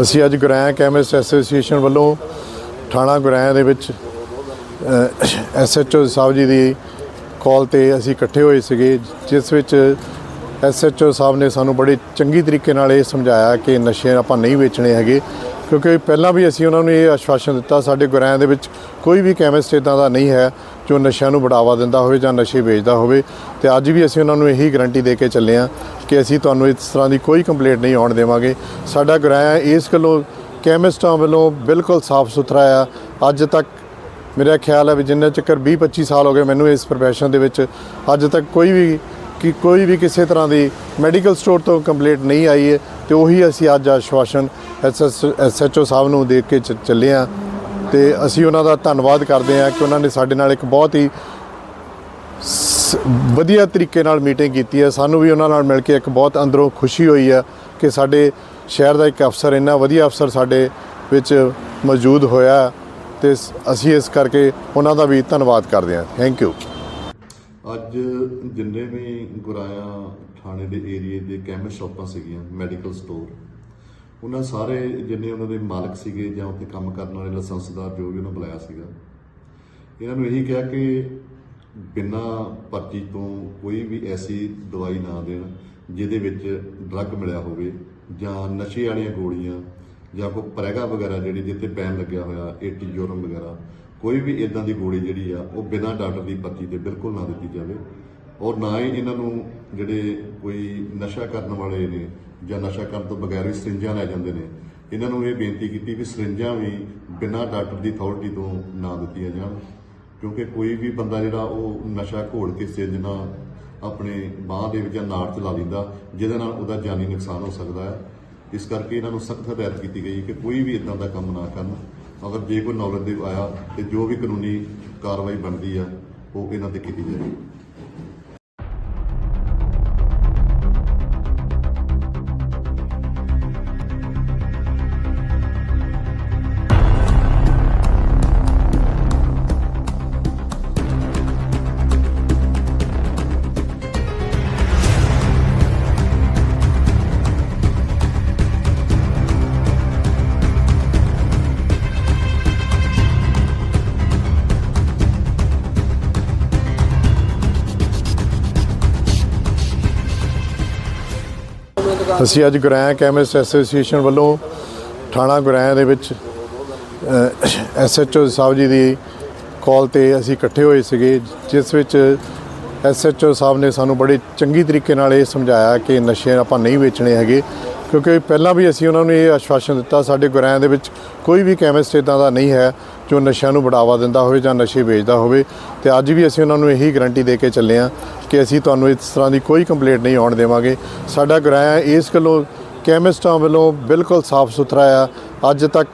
ਅਸੀਂ ਅੱਜ ਗੁਰੈਂ chemist association ਵੱਲੋਂ ਥਾਣਾ ਗੁਰੈਂ ਦੇ ਵਿੱਚ ਐਸਐਚਓ ਸਾਹਿਬ ਜੀ ਦੀ ਕਾਲ ਤੇ ਅਸੀਂ ਇਕੱਠੇ ਹੋਏ ਸੀਗੇ, ਜਿਸ ਵਿੱਚ ਐਸਐਚਓ ਸਾਹਿਬ ਨੇ ਸਾਨੂੰ ਬੜੇ ਚੰਗੀ ਤਰੀਕੇ ਨਾਲ ਇਹ ਸਮਝਾਇਆ ਕਿ ਨਸ਼ੇ ਆਪਾਂ ਨਹੀਂ ਵੇਚਣੇ ਹੈਗੇ, ਕਿਉਂਕਿ ਪਹਿਲਾਂ ਵੀ ਅਸੀਂ ਉਹਨਾਂ ਨੂੰ ਇਹ ਆਸ਼ਵਾਸਨ ਦਿੱਤਾ, ਸਾਡੇ ਗੁਰੈਂ ਦੇ ਵਿੱਚ ਕੋਈ ਵੀ ਕੈਮਿਸਟ ਇਦਾਂ ਦਾ ਨਹੀਂ ਹੈ। ਜੋ ਨਸ਼ਿਆਂ ਨੂੰ ਬੜਾਵਾ ਦਿੰਦਾ ਹੋਵੇ ਜਾਂ ਨਸ਼ੇ ਵੇਚਦਾ ਹੋਵੇ, ਤੇ ਅੱਜ ਵੀ ਅਸੀਂ ਉਹਨਾਂ ਨੂੰ ਇਹੀ ਗਾਰੰਟੀ ਦੇ ਕੇ ਚੱਲੇ ਹਾਂ ਕਿ ਅਸੀਂ ਤੁਹਾਨੂੰ ਇਸ ਤਰ੍ਹਾਂ ਦੀ ਕੋਈ ਕੰਪਲੇਂਟ ਨਹੀਂ ਆਉਣ ਦੇਵਾਂਗੇ। ਸਾਡਾ ਗੁਰੈਂ ਇਸ ਗੱਲੋਂ ਕੈਮਿਸਟਾਂ ਵੱਲੋਂ ਬਿਲਕੁਲ ਸਾਫ਼ ਸੁਥਰਾ ਆ। ਅੱਜ ਤੱਕ ਮੇਰਾ ਖਿਆਲ ਹੈ ਵੀ ਜਿੰਨੇ ਚੱਕਰ 20 25 ਸਾਲ ਹੋ ਗਏ ਮੈਨੂੰ ਇਸ ਪ੍ਰੋਫੈਸ਼ਨ ਦੇ ਵਿੱਚ, ਅੱਜ ਤੱਕ ਕੋਈ ਵੀ ਕਿ ਕੋਈ ਵੀ ਕਿਸੇ ਤਰ੍ਹਾਂ ਦੀ ਮੈਡੀਕਲ ਸਟੋਰ ਤੋਂ ਕੰਪਲੇਂਟ ਨਹੀਂ ਆਈ ਹੈ, ਤੇ ਉਹੀ ਅਸੀਂ ਅੱਜ ਆਸ਼ਵਾਸਨ ਐਸਐਚਓ ਸਾਹਿਬ ਨੂੰ ਦੇ ਕੇ ਚ- ਚੱਲੇ ਆ ਤੇ ਅਸੀਂ ਉਹਨਾਂ ਦਾ ਧੰਨਵਾਦ ਕਰਦੇ ਹਾਂ ਕਿ ਉਹਨਾਂ ਨੇ ਸਾਡੇ ਨਾਲ ਇੱਕ ਬਹੁਤ ਹੀ ਸ- ਵਧੀਆ ਤਰੀਕੇ ਨਾਲ ਮੀਟਿੰਗ ਕੀਤੀ ਹੈ। ਸਾਨੂੰ ਵੀ ਉਹਨਾਂ ਨਾਲ ਮਿਲ ਕੇ ਇੱਕ ਬਹੁਤ ਅੰਦਰੋਂ ਖੁਸ਼ੀ ਹੋਈ ਹੈ ਕਿ ਸਾਡੇ ਸ਼ਹਿਰ ਦਾ ਇੱਕ ਅਫਸਰ ਇੰਨਾ ਵਧੀਆ ਅਫਸਰ ਸਾਡੇ ਵਿੱਚ ਮੌਜੂਦ ਹੋਇਆ ਤੇ ਅਸੀਂ ਇਸ ਕਰਕੇ ਉਹਨਾਂ ਦਾ ਵੀ ਧੰਨਵਾਦ ਕਰਦੇ ਹਾਂ। ਥੈਂਕ ਯੂ ਅੱਜ ਜਿੰਨੇ ਵੀ ਗੁਰਾਇਆ ਥਾਣੇ ਦੇ ਏਰੀਏ ਦੇ ਕੈਮਿਸਟ ਸ਼ਾਪਾਂ ਸੀਗੀਆਂ, ਮੈਡੀਕਲ ਸਟੋਰ ਉਹਨਾਂ ਸਾਰੇ ਜਿੰਨੇ ਉਹਨਾਂ ਦੇ ਮਾਲਕ ਸੀਗੇ ਜਾਂ ਉੱਥੇ ਕੰਮ ਕਰਨ ਵਾਲੇ ਲਾਇਸੈਂਸਦਾਰ ਜੋ ਵੀ ਉਹਨਾਂ ਬੁਲਾਇਆ ਸੀਗਾ, ਇਹਨਾਂ ਨੂੰ ਇਹੀ ਕਿਹਾ ਕਿ ਬਿਨਾਂ ਪਰਚੀ ਤੋਂ ਕੋਈ ਵੀ ਐਸੀ ਦਵਾਈ ਨਾ ਦੇਣ ਜਿਹਦੇ ਵਿੱਚ ਡਰੱਗ ਮਿਲਿਆ ਹੋਵੇ ਜਾਂ ਨਸ਼ੇ ਵਾਲੀਆਂ ਗੋਲੀਆਂ ਜਾਂ ਕੋਈ ਪ੍ਰੈਗਾ ਵਗੈਰਾ ਜਿਹੜੀ ਜਿੱਥੇ ਪੈਨ ਲੱਗਿਆ ਹੋਇਆ ਏਟੀ ਜੋਰਮ ਵਗੈਰਾ, ਕੋਈ ਵੀ ਇਦਾਂ ਦੀ ਗੋਲੀ ਜਿਹੜੀ ਆ, ਉਹ ਬਿਨਾਂ ਡਾਕਟਰ ਦੀ ਪਰਚੀ ਤੇ ਬਿਲਕੁਲ ਨਾ ਦਿੱਤੀ ਜਾਵੇ। ਔਰ ਨਾ ਹੀ ਇਹਨਾਂ ਨੂੰ ਜਿਹੜੇ ਕੋਈ ਨਸ਼ਾ ਕਰਨ ਵਾਲੇ ਨੇ ਜਾਂ ਨਸ਼ਾ ਕਰਨ ਤੋਂ ਬਗੈਰ ਵੀ ਸਰਿੰਜਾਂ ਲੈ ਜਾਂਦੇ ਨੇ। ਇਹਨਾਂ ਨੂੰ ਇਹ ਬੇਨਤੀ ਕੀਤੀ ਵੀ ਸਰਿੰਜਾਂ ਵੀ ਬਿਨਾਂ ਡਾਕਟਰ ਦੀ ਅਥਾਰਟੀ ਤੋਂ ਨਾ ਦਿੱਤੀਆਂ ਜਾਣ। ਕਿਉਂਕਿ ਕੋਈ ਵੀ ਬੰਦਾ ਜਿਹੜਾ ਉਹ ਨਸ਼ਾ ਘੋਲ ਕੇ ਸਰਿੰਜ ਨਾਲ ਆਪਣੇ ਬਾਹ ਦੇ ਵਿੱਚ ਜਾਂ ਨਾੜ ਚ ਲਾ ਦਿੰਦਾ, ਜਿਹਦੇ ਨਾਲ ਉਹਦਾ ਜਾਨੀ ਨੁਕਸਾਨ ਹੋ ਸਕਦਾ ਹੈ। ਇਸ ਕਰਕੇ ਇਹਨਾਂ ਨੂੰ ਸਖਤ ਹਦਾਇਤ ਕੀਤੀ ਗਈ ਕਿ ਕੋਈ ਵੀ ਇਦਾਂ ਦਾ ਕੰਮ ਨਾ ਕਰਨ। ਅਗਰ ਜੇ ਕੋਈ ਨੌਲੇਜ ਦੇ ਆਇਆ ਤੇ ਜੋ ਵੀ ਕਾਨੂੰਨੀ ਕਾਰਵਾਈ ਬਣਦੀ ਆ ਉਹ ਇਹਨਾਂ ਤੇ ਕੀਤੀ ਜਾਵੇ ਅਸੀਂ ਅੱਜ ਗੁਰੈਂ ਕੈਮਿਸਟ ਐਸੋਸੀਏਸ਼ਨ ਵੱਲੋਂ ਥਾਣਾ ਗੁਰੈਂ ਦੇ ਵਿੱਚ ਐਸਐਚਓ ਸਾਹਿਬ ਜੀ ਦੀ ਕਾਲ ਤੇ ਅਸੀਂ ਇਕੱਠੇ ਹੋਏ ਸੀਗੇ, ਜਿਸ ਵਿੱਚ ਐਸਐਚਓ ਸਾਹਿਬ ਨੇ ਸਾਨੂੰ ਬੜੇ ਚੰਗੀ ਤਰੀਕੇ ਨਾਲ ਇਹ ਸਮਝਾਇਆ ਕਿ ਨਸ਼ੇ ਆਪਾਂ ਨਹੀਂ ਵੇਚਣੇ ਹੈਗੇ, ਕਿਉਂਕਿ ਪਹਿਲਾਂ ਵੀ ਅਸੀਂ ਉਹਨਾਂ ਨੂੰ ਇਹ ਆਸ਼ਵਾਸਨ ਦਿੱਤਾ, ਸਾਡੇ ਗੁਰੈਂ ਦੇ ਵਿੱਚ ਕੋਈ ਵੀ ਕੈਮਿਸਟ ਇਦਾਂ ਦਾ ਨਹੀਂ ਹੈ। ਜੋ ਨਸ਼ਿਆਂ ਨੂੰ ਬੜਾਵਾ ਦਿੰਦਾ ਹੋਵੇ ਜਾਂ ਨਸ਼ੇ ਵੇਚਦਾ ਹੋਵੇ, ਤੇ ਅੱਜ ਵੀ ਅਸੀਂ ਉਹਨਾਂ ਨੂੰ ਇਹੀ ਗਾਰੰਟੀ ਦੇ ਕੇ ਚੱਲੇ ਹਾਂ ਕਿ ਅਸੀਂ ਤੁਹਾਨੂੰ ਇਸ ਤਰ੍ਹਾਂ ਦੀ ਕੋਈ ਕੰਪਲੇਂਟ ਨਹੀਂ ਆਉਣ ਦੇਵਾਂਗੇ। ਸਾਡਾ ਗੁਰੈਂ ਇਸ ਗੱਲੋਂ ਕੈਮਿਸਟਾਂ ਵੱਲੋਂ ਬਿਲਕੁਲ ਸਾਫ਼ ਸੁਥਰਾ ਆ। ਅੱਜ ਤੱਕ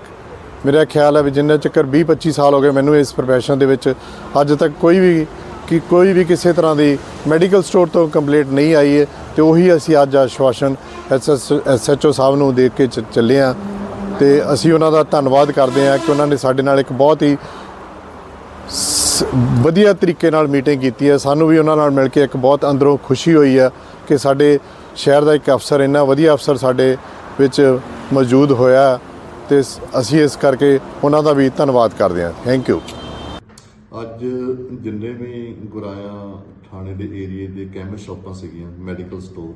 ਮੇਰਾ ਖਿਆਲ ਹੈ ਵੀ ਜਿੰਨੇ ਚੱਕਰ 20 25 ਸਾਲ ਹੋ ਗਏ ਮੈਨੂੰ ਇਸ ਪ੍ਰੋਫੈਸ਼ਨ ਦੇ ਵਿੱਚ, ਅੱਜ ਤੱਕ ਕੋਈ ਵੀ ਕਿ ਕੋਈ ਵੀ ਕਿਸੇ ਤਰ੍ਹਾਂ ਦੀ ਮੈਡੀਕਲ ਸਟੋਰ ਤੋਂ ਕੰਪਲੇਂਟ ਨਹੀਂ ਆਈ ਹੈ, ਤੇ ਉਹੀ ਅਸੀਂ ਅੱਜ ਆਸ਼ਵਾਸਨ ਐਸਐਚਓ ਸਾਹਿਬ ਨੂੰ ਦੇ ਕੇ ਚ- ਚੱਲੇ ਹਾਂ। ਤੇ ਅਸੀਂ ਉਹਨਾਂ ਦਾ ਧੰਨਵਾਦ ਕਰਦੇ ਹਾਂ ਕਿ ਉਹਨਾਂ ਨੇ ਸਾਡੇ ਨਾਲ ਇੱਕ ਬਹੁਤ ਹੀ ਸ- ਵਧੀਆ ਤਰੀਕੇ ਨਾਲ ਮੀਟਿੰਗ ਕੀਤੀ ਹੈ। ਸਾਨੂੰ ਵੀ ਉਹਨਾਂ ਨਾਲ ਮਿਲ ਕੇ ਇੱਕ ਬਹੁਤ ਅੰਦਰੋਂ ਖੁਸ਼ੀ ਹੋਈ ਹੈ ਕਿ ਸਾਡੇ ਸ਼ਹਿਰ ਦਾ ਇੱਕ ਅਫਸਰ ਇੰਨਾ ਵਧੀਆ ਅਫਸਰ ਸਾਡੇ ਵਿੱਚ ਮੌਜੂਦ ਹੋਇਆ ਤੇ ਅਸੀਂ ਇਸ ਕਰਕੇ ਉਹਨਾਂ ਦਾ ਵੀ ਧੰਨਵਾਦ ਕਰਦੇ ਹਾਂ। ਥੈਂਕ ਯੂ ਅੱਜ ਜਿੰਨੇ ਵੀ ਗੁਰਾਇਆ ਥਾਣੇ ਦੇ ਏਰੀਏ ਦੇ ਕੈਮਿਸਟ ਸ਼ਾਪਾਂ ਸੀਗੀਆਂ, ਮੈਡੀਕਲ ਸਟੋਰ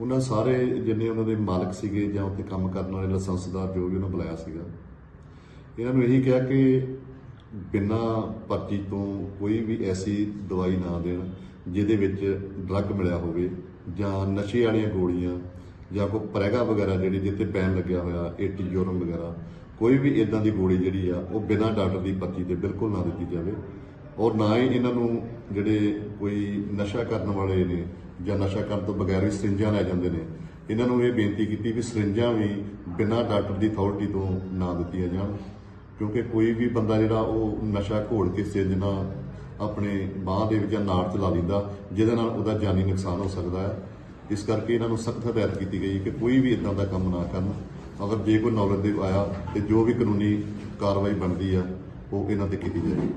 ਉਹਨਾਂ ਸਾਰੇ ਜਿੰਨੇ ਉਹਨਾਂ ਦੇ ਮਾਲਕ ਸੀਗੇ ਜਾਂ ਉੱਥੇ ਕੰਮ ਕਰਨ ਵਾਲੇ ਲਾਇਸੈਂਸਦਾਰ ਜੋ ਵੀ ਉਹਨਾਂ ਬੁਲਾਇਆ ਸੀਗਾ, ਇਹਨਾਂ ਨੂੰ ਇਹੀ ਕਿਹਾ ਕਿ ਬਿਨਾਂ ਪਰਚੀ ਤੋਂ ਕੋਈ ਵੀ ਐਸੀ ਦਵਾਈ ਨਾ ਦੇਣ ਜਿਹਦੇ ਵਿੱਚ ਡਰੱਗ ਮਿਲਿਆ ਹੋਵੇ ਜਾਂ ਨਸ਼ੇ ਵਾਲੀਆਂ ਗੋਲੀਆਂ ਜਾਂ ਕੋਈ ਪ੍ਰੈਗਾ ਵਗੈਰਾ ਜਿਹੜੀ ਜਿੱਥੇ ਬੈਨ ਲੱਗਿਆ ਹੋਇਆ ਏਟੀ ਯੂਰਮ ਵਗੈਰਾ, ਕੋਈ ਵੀ ਇਦਾਂ ਦੀ ਗੋਲੀ ਜਿਹੜੀ ਆ, ਉਹ ਬਿਨਾਂ ਡਾਕਟਰ ਦੀ ਪਰਚੀ ਤੇ ਬਿਲਕੁਲ ਨਾ ਦਿੱਤੀ ਜਾਵੇ। ਔਰ ਨਾ ਹੀ ਇਹਨਾਂ ਨੂੰ ਜਿਹੜੇ ਕੋਈ ਨਸ਼ਾ ਕਰਨ ਵਾਲੇ ਨੇ ਜਾਂ ਨਸ਼ਾ ਕਰਨ ਤੋਂ ਬਗੈਰ ਵੀ ਸਰਿੰਜਾਂ ਲੈ ਜਾਂਦੇ ਨੇ। ਇਹਨਾਂ ਨੂੰ ਇਹ ਬੇਨਤੀ ਕੀਤੀ ਵੀ ਸਰਿੰਜਾਂ ਵੀ ਬਿਨਾਂ ਡਾਕਟਰ ਦੀ ਅਥਾਰਟੀ ਤੋਂ ਨਾ ਦਿੱਤੀਆਂ ਜਾਣ, ਕਿਉਂਕਿ ਕੋਈ ਵੀ ਬੰਦਾ ਜਿਹੜਾ ਉਹ ਨਸ਼ਾ ਘੋਲ ਕੇ ਸਰਿੰਜ ਨਾਲ ਆਪਣੇ ਬਾਹ ਦੇ ਵਿੱਚ ਜਾਂ ਨਾੜ ਚ ਲਾ ਦਿੰਦਾ ਜਿਹਦੇ ਨਾਲ ਉਹਦਾ ਜਾਨੀ ਨੁਕਸਾਨ ਹੋ ਸਕਦਾ ਹੈ। ਇਸ ਕਰਕੇ ਇਹਨਾਂ ਨੂੰ ਸਖਤ ਹਦਾਇਤ ਕੀਤੀ ਗਈ ਕਿ ਕੋਈ ਵੀ ਇਦਾਂ ਦਾ ਕੰਮ ਨਾ ਕਰਨ। ਅਗਰ ਜੇ ਕੋਈ ਨੌਲੇਜ ਦੇ ਆਇਆ ਤੇ ਜੋ ਵੀ ਕਾਨੂੰਨੀ ਕਾਰਵਾਈ ਬਣਦੀ ਆ, ਉਹ ਇਹਨਾਂ ਤੇ ਕੀਤੀ ਜਾਵੇ।